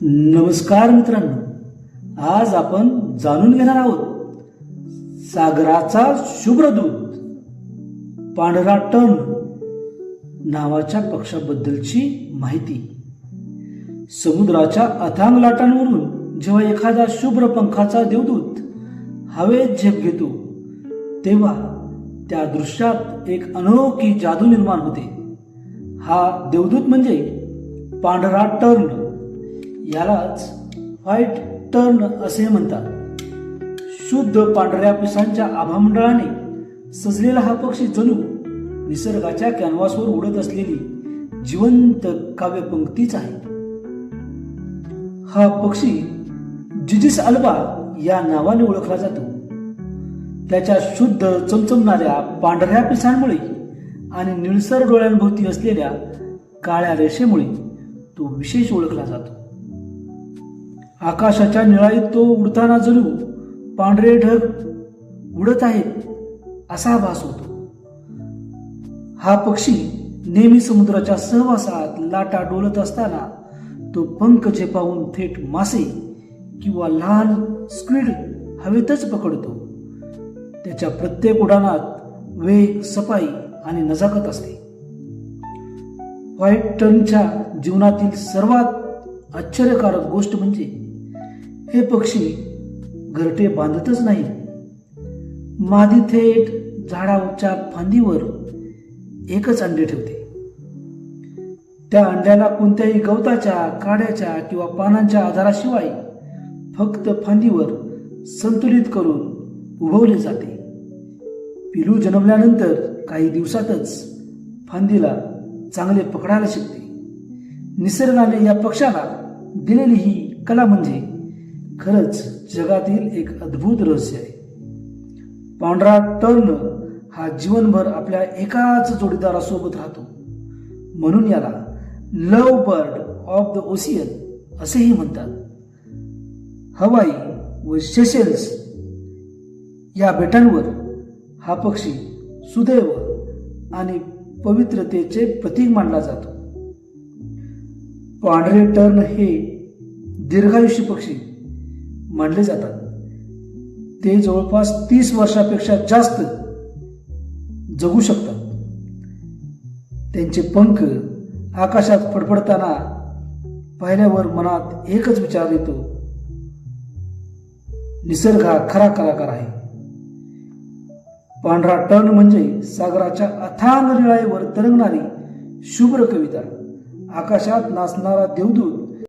नमस्कार मित्रांनो. आज आपण जाणून घेणार आहोत सागराचा शुभ्रदूत पांढरा टर्न नावाच्या पक्षाबद्दलची माहिती. समुद्राच्या अथांग लाटांवरून जेव्हा एखादा शुभ्र पंखाचा देवदूत हवेत झेप घेतो तेव्हा त्या दृश्यात एक अनोखी जादू निर्माण होते. हा देवदूत म्हणजे पांढरा टर्न. यालाच व्हाईट टर्न असे म्हणतात. शुद्ध पांढऱ्या पिसांच्या आभामंडळाने सजलेला हा पक्षी जणू निसर्गाच्या कॅनव्हासवर उडत असलेली जिवंत काव्यपंक्तीच आहे. हा पक्षी जिजिस अल्बा या नावाने ओळखला जातो. त्याच्या शुद्ध चमचमणाऱ्या पांढऱ्या पिसांमुळे आणि निळसर डोळ्यांभोवती असलेल्या काळ्या रेषेमुळे तो विशेष ओळखला जातो. आकाशाच्या निळाईत तो उडताना जणू पांढरे ढग उडत आहेत असा भास होतो. हा पक्षी नेहमी समुद्राच्या सहवासात लाटा डोलत असताना तो पंख झेपावून थेट मासे किंवा लहान स्क्विड हवेतच पकडतो. त्याच्या प्रत्येक उडाणात वेग सफाई आणि नजाकत असते. व्हाईट टर्नच्या जीवनातील सर्वात आश्चर्यकारक गोष्ट म्हणजे हे पक्षी घरटे बांधतच नाही. मादी थेट झाडाच्या फांदीवर एकच अंडे ठेवते. त्या अंड्याला कोणत्याही गवताच्या काड्याच्या किंवा पानांच्या आधाराशिवाय फक्त फांदीवर संतुलित करून उभवले जाते. पिलू जन्मल्यानंतर काही दिवसातच फांदीला चांगले पकडायला शिकते. निसर्गाने या पक्षाला दिलेली ही कला म्हणजे खरंच जगातील एक अद्भुत रहस्य आहे. पांढरा टर्न हा जीवनभर आपल्या एकाच जोडीदारासोबत राहतो. म्हणून याला love bird of the ocean असेही म्हणतात. हवाई व शेशेल्स या बेटांवर हा पक्षी सुदैव आणि पवित्रतेचे प्रतीक मानला जातो. पांढरे टर्न हे दीर्घायुष्य पक्षी मानले जातात. ते जवळपास तीस वर्षापेक्षा जास्त जगू शकतात. त्यांचे पंख आकाशात फडफडताना पाहिल्यावर मनात एकच विचार येतो. निसर्ग हा खरा कलाकार आहे. पांढरा टर्न म्हणजे सागराच्या अथांग निळाईवर तरंगणारी शुभ्र कविता. आकाशात नाचणारा देवदूत